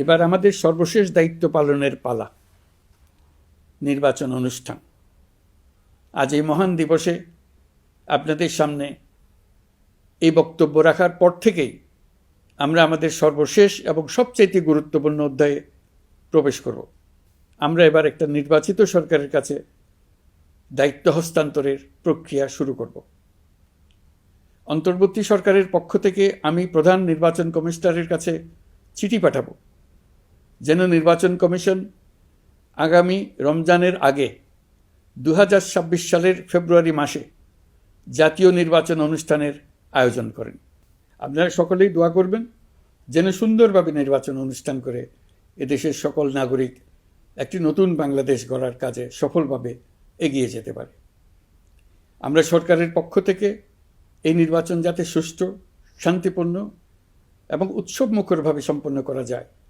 এবার আমাদের সর্বশেষ দায়িত্ব পালনের পালা, নির্বাচন অনুষ্ঠান। আজ এই মহান দিবসে আপনাদের সামনে এই বক্তব্য রাখার পর থেকেই আমরা আমাদের সর্বশেষ এবং সবচাইতে গুরুত্বপূর্ণ অধ্যায়ে প্রবেশ করব। আমরা এবার একটা নির্বাচিত সরকারের কাছে দায়িত্ব হস্তান্তরের প্রক্রিয়া শুরু করব। অন্তর্বর্তী সরকারের পক্ষ থেকে আমি প্রধান নির্বাচন কমিশনারের কাছে চিঠি পাঠাবো। যেন নির্বাচন কমিশন আগামী রমজানের আগে দু হাজার ছাব্বিশ সালের ফেব্রুয়ারি মাসে জাতীয় নির্বাচন অনুষ্ঠানের আয়োজন করেন। আপনারা সকলেই দোয়া করবেন যেন সুন্দরভাবে নির্বাচন অনুষ্ঠান করে এদেশের সকল নাগরিক একটি নতুন বাংলাদেশ গড়ার কাজে সফলভাবে এগিয়ে যেতে পারে। আমরা সরকারের পক্ষ থেকে এই নির্বাচন যাতে সুষ্ঠু, শান্তিপূর্ণ এবং উৎসবমুখরভাবে সম্পন্ন করা যায়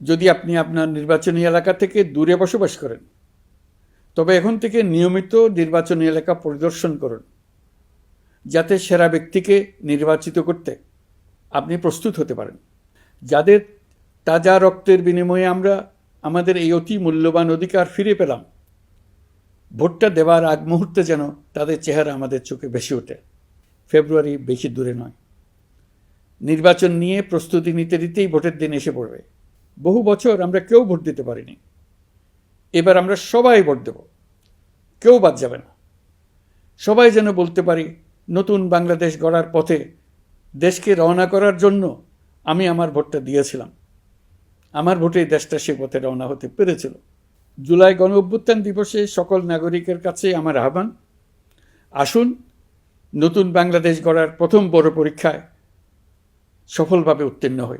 যদি আপনি আপনার নির্বাচনী এলাকা থেকে দূরে বসবাস করেন, তবে এখন থেকে নিয়মিত নির্বাচনী এলাকা পরিদর্শন করুন, যাতে সেরা ব্যক্তিকে নির্বাচিত করতে আপনি প্রস্তুত হতে পারেন। যাদের তাজা রক্তের বিনিময়ে আমরা, আমাদের এই অতি মূল্যবান অধিকার ফিরে পেলাম, ভোটটা দেওয়ার আগ মুহূর্তে যেন তাদের চেহারা আমাদের চোখে বেশি ওঠে। ফেব্রুয়ারি বেশি দূরে নয়। নির্বাচন নিয়ে প্রস্তুতি নিতে নিতেই ভোটের দিন এসে পড়বে। বহু বছর আমরা কেউ ভোট দিতে পারিনি। এবার আমরা সবাই ভোট দেব। কেউ বাদ যাবে না। সবাই যেন বলতে পারি, নতুন বাংলাদেশ গড়ার পথে দেশকে রওনা করার জন্য আমি আমার ভোটটা দিয়েছিলাম। আমার ভোটে দেশটা সে পথে রওনা হতে পেরেছিল। জুলাই গণ অভ্যুত্থান দিবসে সকল নাগরিকের কাছে আমার আহ্বান, আসুন নতুন বাংলাদেশ গড়ার প্রথম বড় পরীক্ষায় সফলভাবে উত্তীর্ণ হই।